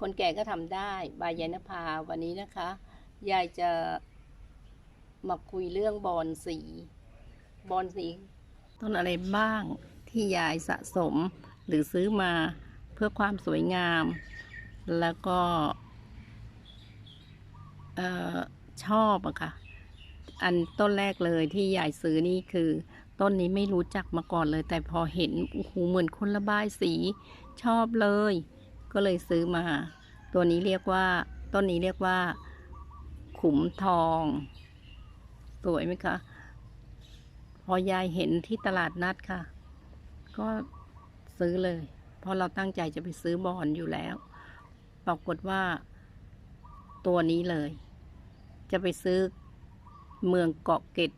คนแก่ก็ทำได้ บายยายนภาวันนี้นะคะ ยายจะมาคุยเรื่องบอนสี บอนสีต้นอะไรบ้างที่ยายสะสมหรือซื้อมาเพื่อความสวยงาม แล้วก็ชอบอะค่ะ อันต้นแรกเลยที่ยายซื้อนี่คือ ต้นนี้ไม่รู้จักมาก่อนเลย แต่พอเห็นโอ้โหเหมือนคนระบายสีชอบเลย ก็เลยซื้อมา ตัวนี้เรียกว่า ต้นนี้เรียกว่า ขุมทองสวยไหมคะ พอยายเห็นที่ตลาดนัดค่ะ ก็ซื้อเลย เพราะเราตั้งใจจะไปซื้อบอนอยู่แล้ว ปรากฏว่า ตัวนี้เลย จะไปซื้อเมืองเกาะเกร็ด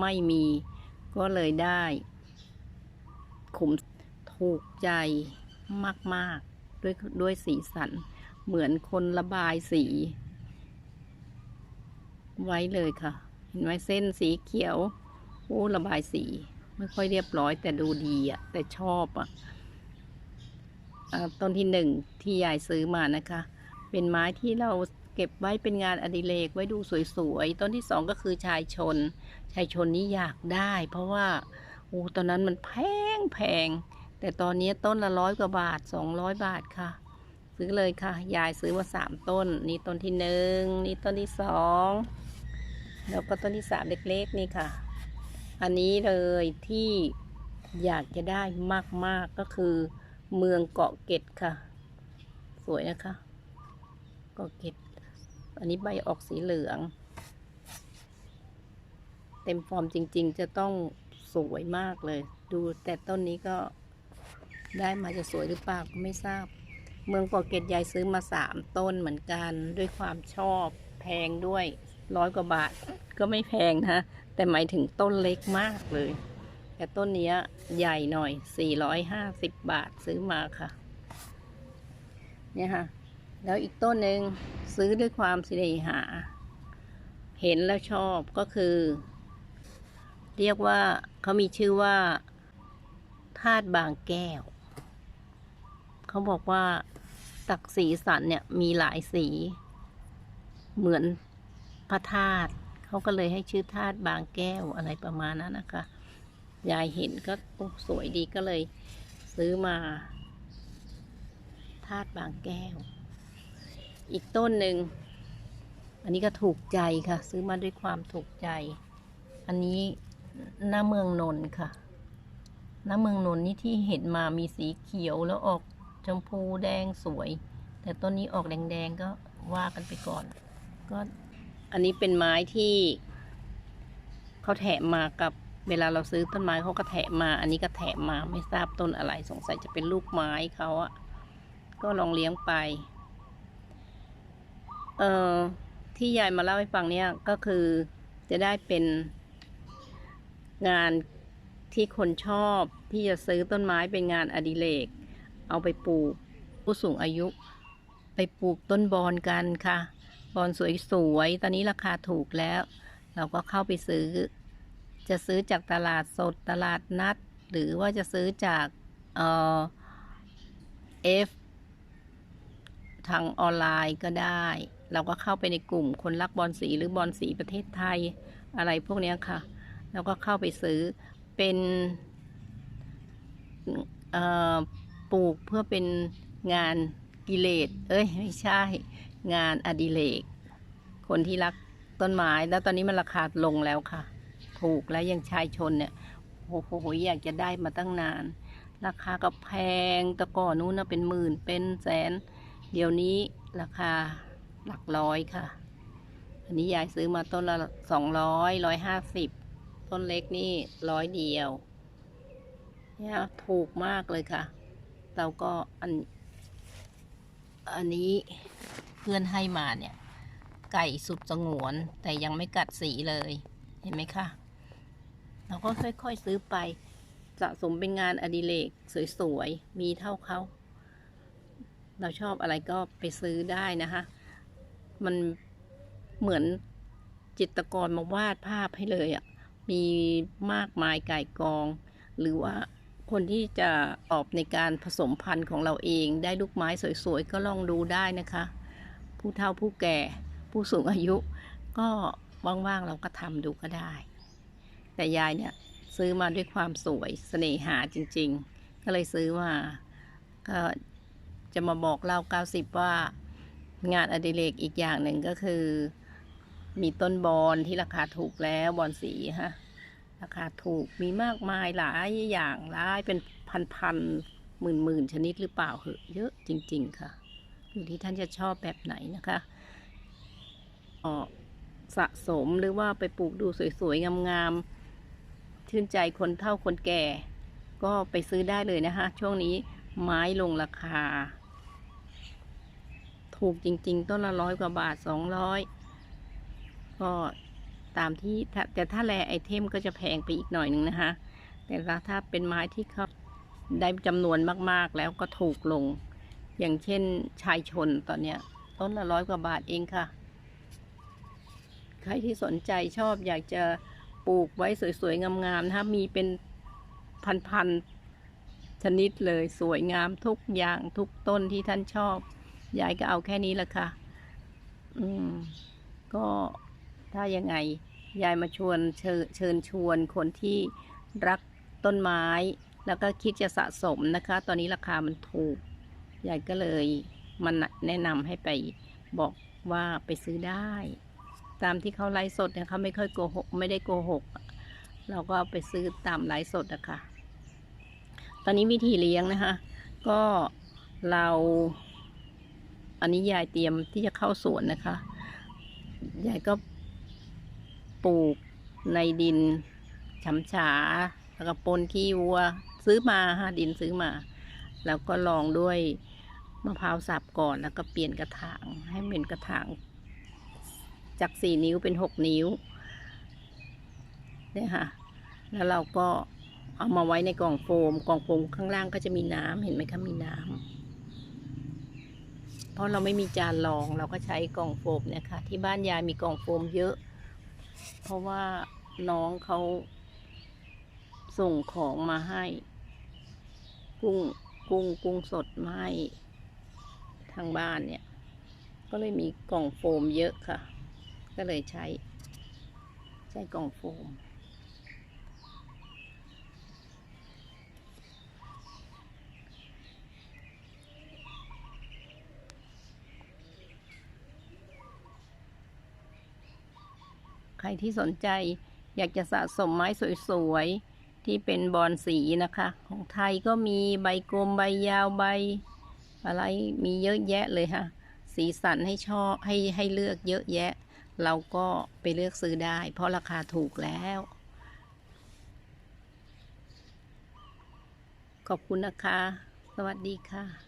ไม่มี ก็เลยได้ ขุมถูกใจมาก ๆ ด้วยด้วยสีสัน เหมือนคนระบายสี ไว้เลยค่ะ เห็นไหมเส้นสีเขียวโอ้ระบายสีไม่ค่อยเรียบร้อยแต่ดูดีอะแต่ชอบอะอะต้นที่หนึ่งที่ยายซื้อมานะคะ เป็นไม้ที่เราเก็บไว้เป็นงานอดิเรกไว้ดูสวยๆ ต้นที่สองก็คือชายชน ชายชนนี้อยากได้ เพราะว่าโอ้ตอนนั้นมันแพงแพง แต่ตอนนี้ต้นละร้อยกว่าบาทสองร้อยบาทค่ะ ซื้อเลยค่ะ ยายซื้อมาสามต้น นี่ต้นที่หนึ่งนี่ต้นที่สองแล้วก็ต้นที่สามเล็กๆนี่ค่ะ อันนี้เลยที่อยากจะได้มากๆก็คือ เมืองเกาะเกร็ดค่ะ สวยนะคะ เกาะเกร็ดอันนี้ใบออกสีเหลือง เต็มฟอร์มจริง ๆ จะต้องสวยมากเลย ดูแต่ต้นนี้ก็ ได้มาจะสวยหรือเปล่าก็ไม่ทราบ เมืองเกาะเกรดยายซื้อมาสามต้นเหมือนกันด้วยความชอบแพงด้วยร้อยกว่าบาทก็ไม่แพงนะ แต่หมายถึงต้นเล็กมากเลย แต่ต้นนี้ใหญ่หน่อย 450 บาทซื้อมาค่ะ เนี่ยค่ะ แล้วอีกต้นหนึ่งซื้อด้วยความเสิเดหา เห็นแล้วชอบก็คือ เรียกว่าเขามีชื่อว่าธาตุบางแก้ว เขาบอกว่าตักสีสันเนี่ยมีหลายสี เหมือนพระธาตุเขาก็เลยให้ชื่อธาตุบางแก้วอะไรประมาณนั้นนะคะ ยายเห็นก็สวยดีก็เลยซื้อมาธาตุบางแก้ว อีกต้นหนึ่ง อันนี้ก็ถูกใจค่ะ ซื้อมาด้วยความถูกใจ อันนี้หน้าเมืองนนท์ค่ะ หน้าเมืองนนท์นี่ที่เห็นมามีสีเขียวแล้วออก ชมพูแดงสวย แต่ต้นนี้ออกแดงๆก็ว่ากันไปก่อน ก็อันนี้เป็นไม้ที่เขาแถมมากับเวลาเราซื้อต้นไม้เขาก็แถมมา อันนี้ก็แถมมาไม่ทราบต้นอะไร สงสัยจะเป็นลูกไม้เขาอะก็ลองเลี้ยงไป เอ่อที่ยายมาเล่าให้ฟังเนี่ยก็คือจะได้เป็นงานที่คนชอบที่จะซื้อต้นไม้เป็นงานอดิเรก เอาไปปลูก ผู้สูงอายุ ไปปลูกต้นบอนกันค่ะ บอนสวยๆ ตอนนี้ราคาถูกแล้ว เราก็เข้าไปซื้อ จะซื้อจากตลาดสดตลาดนัด หรือว่าจะซื้อจากเอ่อเอฟทางออนไลน์ก็ได้ เราก็เข้าไปในกลุ่มคนรักบอลสีหรือบอลสีประเทศไทยอะไรพวกนี้ค่ะ แล้วก็เข้าไปซื้อเป็นเอ่อ ปลูกเพื่อเป็นงานกิเลส เอ้ย ไม่ใช่ งานอดิเรกคนที่รักต้นไม้ แล้วตอนนี้มันราคาลงแล้วค่ะ ถูกแล้วยังชายชนเนี่ย โอ้โห อยากจะได้มาตั้งนาน ราคาก็แพง แต่ก่อนนู้นนะเป็นหมื่น เป็นแสน เดี๋ยวนี้ราคาหลักร้อยค่ะ อันนี้ยายซื้อมาต้นละสองร้อยร้อยห้าสิบ ต้นเล็กนี่ร้อยเดียว เนี่ยถูกมากเลยค่ะ เราก็อัน อันนี้เพื่อนให้มาเนี่ย ไก่สุดสงวน แต่ยังไม่กัดสีเลย เห็นไหมคะ เราก็ค่อยๆซื้อไปสะสมเป็นงานอดิเรกสวยๆ มีเท่าเขา เราชอบอะไรก็ไปซื้อได้นะคะ มันเหมือนจิตรกรมาวาดภาพให้เลยอะ่ะ มีมากมายไก่กอง หรือว่า คนที่จะออกในการผสมพันธุ์ของเราเองได้ลูกไม้สวยๆ ก็ลองดูได้นะคะ ผู้เฒ่าผู้แก่ผู้สูงอายุ ก็ว่างๆเราก็ทำดูก็ได้ แต่ยายเนี่ยซื้อมาด้วยความสวยเสน่หาจริงๆ ก็เลยซื้อมาก็จะมาบอกเล่า90 ว่างานอดิเรกอีกอย่างหนึ่งก็คือ มีต้นบอนที่ราคาถูกแล้วบอนสีฮะ ราคาถูกมีมากมายหลายอย่างหลายเป็นพันพันหมื่นหมื่นๆชนิดหรือเปล่าเหอะเยอะจริง ๆ ค่ะ อยู่ที่ท่านจะชอบแบบไหนนะคะออกสะสมหรือว่าไปปลูกดูสวย ๆ งามๆชื่นใจคนเฒ่าคนแก่ ก็ไปซื้อได้เลยนะคะ ช่วงนี้ไม้ลงราคา ถูกจริง ๆ ต้นละร้อยกว่าบาทสองร้อยก็ ตามที่แต่ถ้าแลไอเทมก็จะแพงไปอีกหน่อยหนึ่งนะคะ แต่ถ้าเป็นไม้ที่เขาได้จำนวนมากๆแล้วก็ถูกลง อย่างเช่นชายชนตอนเนี้ยต้นละร้อยกว่าบาทเองค่ะ ใครที่สนใจชอบอยากจะปลูกไว้สวยๆ งามๆนะคะมีเป็นพันๆ ชนิดเลยสวยงามทุกอย่างทุกต้นที่ท่านชอบ ยายก็เอาแค่นี้ละค่ะ อืม ก็ ถ้ายังไงยายมาชวนเชิญเชิญชวนคนที่รักต้นไม้ แล้วก็คิดจะสะสมนะคะ ตอนนี้ราคามันถูกยายก็เลยมันแนะนำให้ไปบอกว่าไปซื้อได้ ตามที่เขาไลฟ์สดเนี่ยเขาไม่ค่อยโกหกไม่ได้โกหก เราก็ไปซื้อตามไลฟ์สดนะคะ ตอนนี้วิธีเลี้ยงนะคะ ก็เราอันนี้ยายเตรียมที่จะเข้าสวนนะคะ ยายก็ ปลูกในดินฉำฉาแล้วก็ปนขี้วัวซื้อมาฮะดินซื้อมา แล้วก็ลองด้วยมะพร้าวสับก่อนแล้วก็เปลี่ยนกระถางให้เป็นกระถาง จากสี่นิ้วเป็นหกนิ้วเนี่ยค่ะ แล้วเราก็เอามาไว้ในกล่องโฟมกล่องโฟมข้างล่างก็จะมีน้ำเห็นไหมคะมีน้ำเพราะเราไม่มีจานรองเราก็ใช้กล่องโฟมเนี่ยค่ะที่บ้านยายมีกล่องโฟมเยอะ เพราะว่าน้องเขาส่งของมาให้ กุ้งกุ้งกุ้งสดมาให้ทางบ้านเนี่ย ก็เลยมีกล่องโฟมเยอะค่ะ ก็เลยใช้ ใช้กล่องโฟม ใครที่สนใจอยากจะสะสมไม้สวยๆ ที่เป็นบอนสีนะคะ ของไทยก็มีใบกลมใบยาวใบ อะไรมีเยอะแยะเลยค่ะ สีสันให้ชอบให้ให้เลือกเยอะแยะ เราก็ไปเลือกซื้อได้ เพราะราคาถูกแล้ว ขอบคุณนะคะ สวัสดีค่ะ